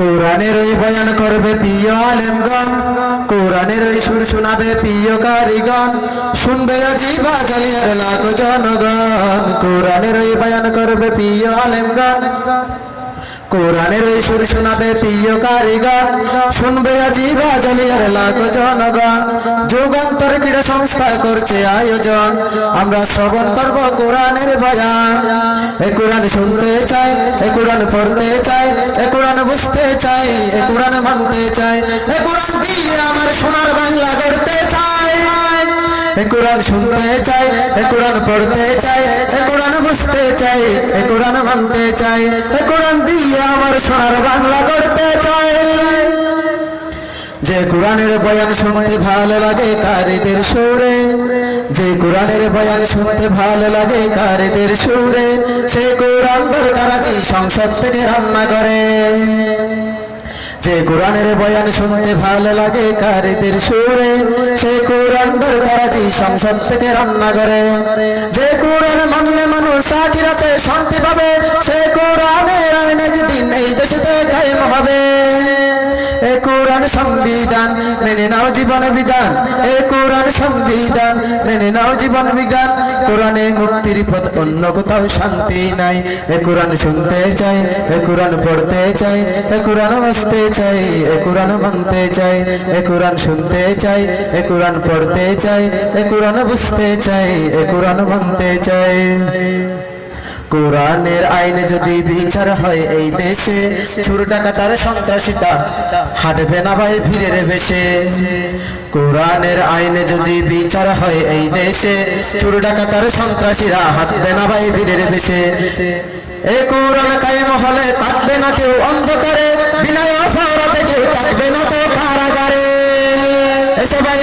কোরআনের ওই বয়ান করবে প্রিয় আলেমগণ, কোরআনের ওই সুর শোনাবে প্রিয় কারিগণ, শুনবে আজিবা জালিয়ার লাখ জনগণ, কোরআনের ওই বয়ান করবে প্রিয় আলেমগণ। কোরআনের ওই সুর শোনাবে প্রিয় কারিগর। শুনবে আজিবা জালিয়ার লাখ জনগণ। যুগান্তর ক্রীড়া সংস্থা করছে আয়োজন। আমরা শ্রবণ করব কোরআনের বয়ান। এ কোরআন শুনতে চাই, এ কোরআন পড়তে চাই, এ কোরআন বুঝতে চাই, এ কোরআন মানতে চাই। এ কোরআন দিয়ে আমার সোনার বাংলা গড়তে চাই। এ কোরআন শুনতে চাই, এ কোরআন পড়তে চাই চাই, এ কোরআন মানতে চাই, এ কোরআন দিয়ে আমার সোনার বাংলা করতে চাই। যে কোরআনের বয়ান শুনতে ভালো লাগে কারিদের সুরে, যে কোরআনের বয়ান শুনতে ভালো লাগে কারিদের সুরে, সে কোরআন দরকার সংসদ থেকে রান্না করে। যে কোরআনের বয়ান শুনতে ভালো লাগে কারিদের সুরে, সে কোরআন দরকার সংসদ থেকে রান্না করে। যে কোরআন শান্তি পাবে সে কোরআনের আইনে যেদিন এই দেশে কায়েম হবে এ কোরআন সংবিধান মেনে নাও জীবন বিধান এ কোরআন সংবিধান মেনে নাও জীবন বিধান কোরআনে মুক্তির পথ অন্য কোথাও শান্তি নাই এ কোরআন শুনতে চাই এ কোরআন পড়তে চাই এ কোরআন বুঝতে চাই এ কোরআন মানতে চাই এ কোরআন শুনতে চাই এ কোরআন পড়তে চাই এ কোরআন বুঝতে চাই এ কোরআন মানতে চাই কোরআনের আইনে যদি বিচার হয় এই দেশে, চুর ডাকাতার সন্ত্রাসিতা হাঁটবে না ভাই ভিড়ের বেশে। কোরআনের আইনে যদি বিচার হয় এই দেশে, চুর ডাকাতার সন্ত্রাসীরা হাঁটবে না ভাই ভিড়ের বেশে। এ কোরআন কায়েম হলে থাকবে না কেউ অন্ধকারে বিনয় অপরাধে কেউ থাকবে না তো কারাগারে। এসে ভাই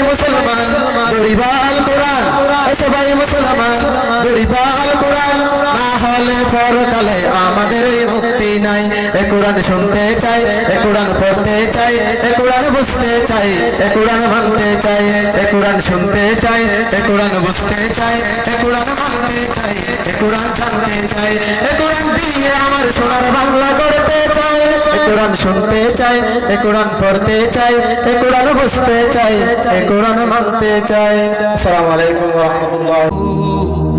পরকালে আমাদের মুক্তি নাই এ কোরআন শুনতে চাই এ কোরআন পড়তে চাই এ কোরআন বুঝতে চাই এ কোরআন মানতে চাই এ কোরআন শুনতে চাই এ কোরআন বুঝতে চাই এ কোরআন মানতে চাই এ কোরআন জানতে চাই এ কোরআন দিয়ে আমার সোনার বাংলা করতে চাই এ কোরআন শুনতে চাই এ কোরআন পড়তে চাই এ কোরআন বুঝতে চাই এ কোরআন মানতে চাই আসসালামু আলাইকুম ওয়া রাহমাতুল্লাহ